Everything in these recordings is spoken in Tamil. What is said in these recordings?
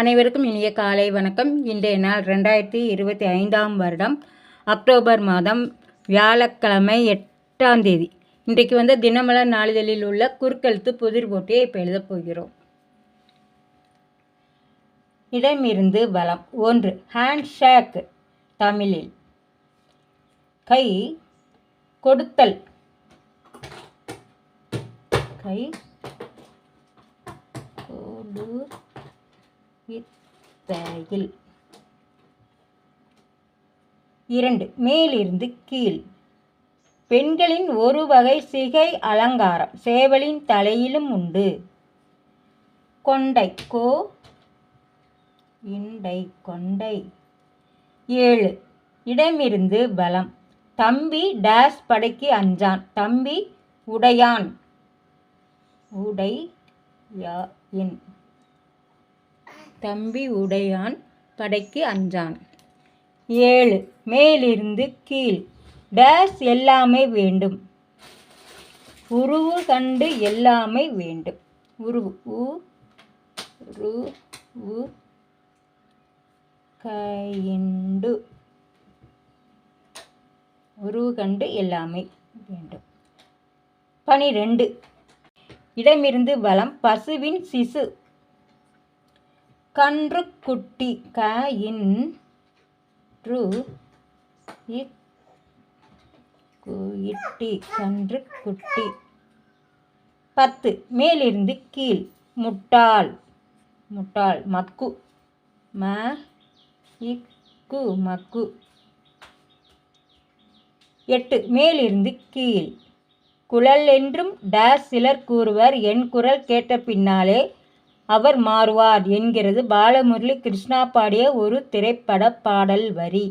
அனைவருக்கும் இனிய காலை வணக்கம். இன்றைய நாள் ரெண்டாயிரத்தி இருபத்தி ஐந்தாம் வருடம் அக்டோபர் மாதம் வியாழக்கிழமை எட்டாம் தேதி. இன்றைக்கு வந்து தினமலர் நாளிதழில் உள்ள குறுக்கெழுத்து புதிர் போட்டியை இப்போ எழுதப் போகிறோம். இடமிருந்து பலம் ஒன்று ஹேண்ட் ஷேக் தமிழில். கை கொடுத்தல். கை கொடு இத்தையில் இரண்டு மேலிருந்து கீழ். பெண்களின் ஒரு வகை சிகை அலங்காரம் சேவலின் தலையிலும் உண்டு. கொண்டை கோ. இண்டை கொண்டை. ஏழு இடமிருந்து பலம். தம்பி டேஸ் படைக்கு அஞ்சான். தம்பி உடையான். உடை யா என். தம்பி உடையான் படைக்கு அஞ்சான். ஏழு மேலிருந்து கீழ். டேஸ் எல்லாமே வேண்டும். உருவு கண்டு எல்லாமே வேண்டும். உருவு உ ரு உ கைண்டு உருவு கண்டு எல்லாமே வேண்டும். பனிரெண்டு இடமிருந்து பலம் பசுவின் சிசு. கன்று குட்டி க இன் ரு இக் கு இட்டி கன்று குட்டி பத்து. மேலிருந்து கீழ். முட்டாள். முட்டாள். மக்கு. ம. இக்கு. மக்கு. எட்டு. மேலிருந்து கீழ். குழல் என்றும் டேஸ் சிலர் கூறுவர். என் குரல் கேட்ட பின்னாலே அவர் மாறுவார் என்கிறது பாலமுரளி கிருஷ்ணா பாடிய ஒரு திரைப்பட பாடல் வரி.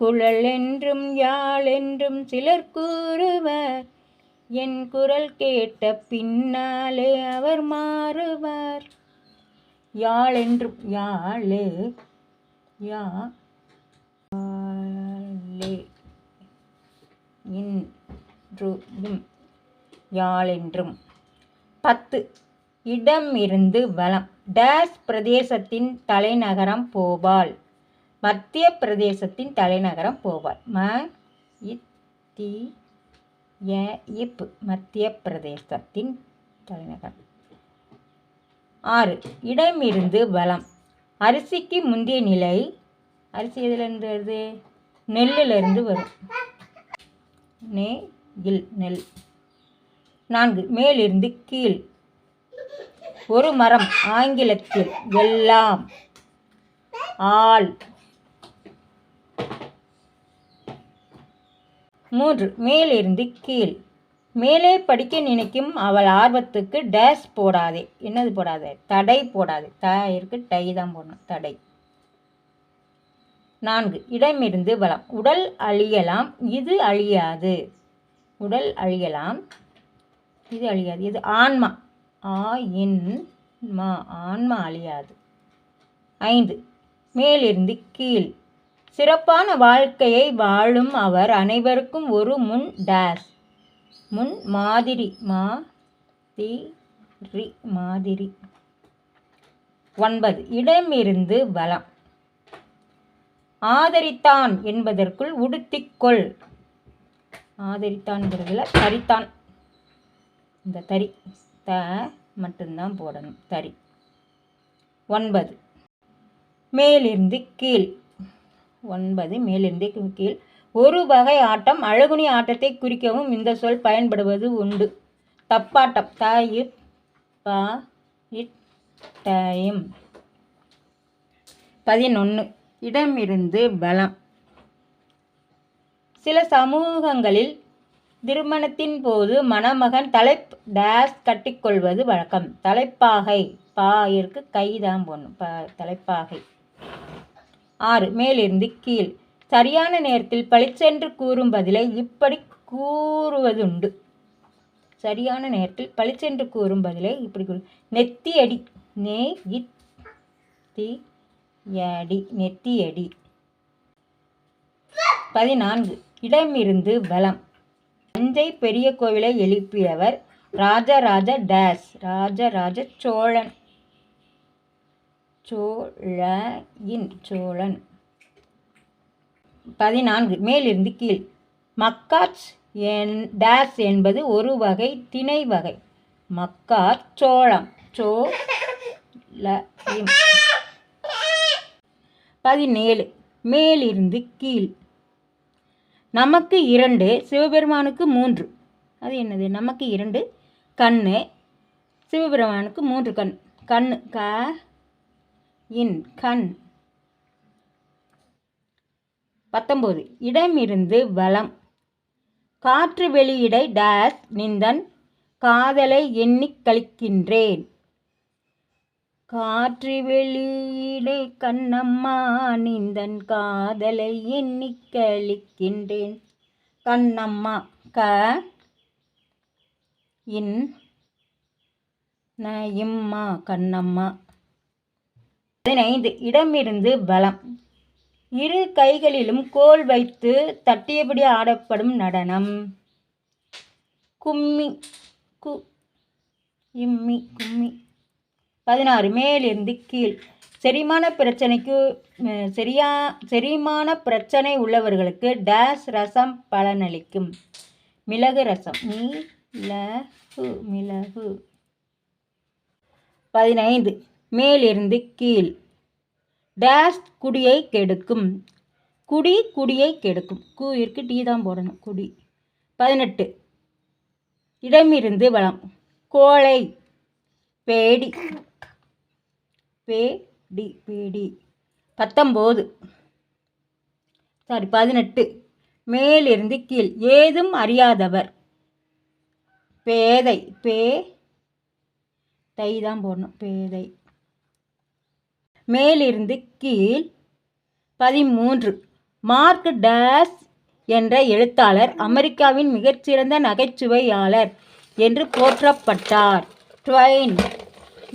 குழல் என்றும் யாழ் என்றும் சிலர் கூறுவர் என் குரல் கேட்ட பின்னாலே அவர் மாறுவார். யாழ் என்றும் யாழே யா யாழே இன்றும் யாழென்றும் பத்து. இடம் இருந்து வலம். டேஸ் பிரதேசத்தின் தலைநகரம் போபால் மத்திய பிரதேசத்தின் தலைநகரம் போபால் ம இத்தி ய இப். மத்திய பிரதேசத்தின் தலைநகரம். ஆறு. இடமிருந்து வளம் அரிசிக்கு முந்தைய நிலை. அரிசி எதுலேருந்து வருது? நெல்லிலிருந்து வரும். நெல் நெல். நான்கு. மேலிருந்து கீழ். ஒரு மரம் ஆங்கிலத்தில் எல்லாம் ஆள். மூன்று. மேலிருந்து கீழ். மேலே படிக்க நினைக்கும் அவள் ஆர்வத்துக்கு டேஸ் போடாதே. என்னது போடாதே? தடை போடாதே. த இருக்கு டை தான் போடணும். தடை. நான்கு. இடமிருந்து வளம். உடல் அழியலாம். இது அழியாது. உடல் அழியலாம். இது அழியாது. இது ஆன்மா. ஆ என் மா ஆன்மா அழியாது. ஐந்து. மேலிருந்து கீழ். சிறப்பான வாழ்க்கையை வாழும் அவர் அனைவருக்கும் ஒரு முன் டேஸ். முன் மாதிரி மா தி ரி மாதிரி. ஒன்பது. இடமிருந்து பலம் ஆதரித்தான் என்பதற்குள் உடுத்திக்கொள் ஆதரித்தான்ங்கிறதுல தரித்தான் இந்த தறி த மட்டும்தான் போடணும் தறி. ஒன்பது. மேலிருந்து கீழ். ஒன்பது மேலிருந்து கீழ். ஒரு வகை ஆட்டம் அழகுனி ஆட்டத்தை குறிக்கவும் இந்த சொல் பயன்படுவது உண்டு. தப்பாட்டம் த இப் ப இட் டைம் பதினொன்று இடமிருந்து பலம். சில சமூகங்களில் திருமணத்தின் போது மணமகன் தலைப் டேஸ் கட்டிக்கொள்வது வழக்கம். தலைப்பாகை பாயிற்கு இருக்கு கை தான் போடணும் ப தலைப்பாகை. ஆறு மேலிருந்து கீழ். சரியான நேரத்தில் பளிச்சென்று கூறும் பதிலை இப்படி கூறுவதுண்டு. சரியான நேரத்தில் பளிச்சென்று கூறும் பதிலை இப்படி கூறு. நெத்தியடி நே இத் தி அடி. பதினான்கு இடமிருந்து பலம் தஞ்சை பெரிய கோவிலை எழுப்பியவர் ராஜராஜ டேஸ். ராஜராஜ சோழன். சோழன் சோழன். பதினான்கு. மேலிருந்து கீழ். மக்காச் என் டேஸ் என்பது ஒரு வகை திணை வகை. மக்காச் சோளம். சோ பதினேழு. மேலிருந்து கீழ். நமக்கு இரண்டு சிவபெருமானுக்கு மூன்று. அது என்னது? நமக்கு இரண்டு. கண் சிவபெருமானுக்கு மூன்று கண். கண் க இன் கண். பத்தொம்போது. இடமிருந்து வளம் காற்று வெளியிடை டேஸ் நிந்தன். காதலை எண்ணிக் கழிக்கின்றேன். காற்று வெளியிடை கண்ணம்மா நிந்தன் காதலை எண்ணிக் கழிக்கின்றேன் கண்ணம்மா க. இன். ந இம்மா கண்ணம்மா. பதினைந்து இடமிருந்து பலம் இரு கைகளிலும் கோல் வைத்து தட்டியபடி ஆடப்படும் நடனம். கும்மி கு. இம்மி கும்மி. பதினாறு. மேலிருந்து கீழ். செரிமான பிரச்சனைக்கு சரியா செரிமான பிரச்சனை உள்ளவர்களுக்கு டேஸ் ரசம் பலனளிக்கும். மிளகு ரசம். மிளகு மிளகு. பதினைந்து. மேலிருந்து கீழ். டேஸ் குடியை கெடுக்கும். குடி குடியை கெடுக்கும். கூ இருக்கு டீ தான் போடணும். குடி. பதினெட்டு. இடமிருந்து வளம். கோழை பேடி. பேடி பிடி பத்தொம்போது. சாரி பதினெட்டு. மேலிருந்து கீழ். ஏதும் அறியாதவர். பேதை. பே தை தான் போடணும். பேதை. மேலிருந்து கீழ் பதிமூன்று. மார்க் டேஸ் என்ற எழுத்தாளர் அமெரிக்காவின் மிகச்சிறந்த நகைச்சுவையாளர் என்று போற்றப்பட்டார். ட்வைன்.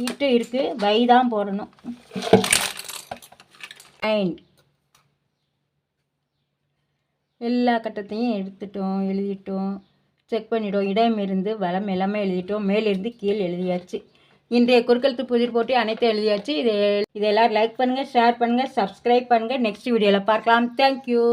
இட்டு இருக்கு. பை தான் போடணும். ட்வைன் எல்லா கட்டத்தையும் எடுத்துட்டோம் எழுதிட்டோம். செக் பண்ணிட்டோம். இடமிருந்து வளம் எல்லாமே எழுதிட்டோம். மேலிருந்து கீழ் எழுதியாச்சு. இன்றைய குறுக்கழுத்து புதிர் போட்டி அனைத்தும் எழுதியாச்சு. இதை இதெல்லாம் லைக் பண்ணுங்கள் ஷேர் பண்ணுங்கள் சப்ஸ்கிரைப் பண்ணுங்கள் நெக்ஸ்ட் வீடியோவில் பார்க்கலாம். தேங்க்யூ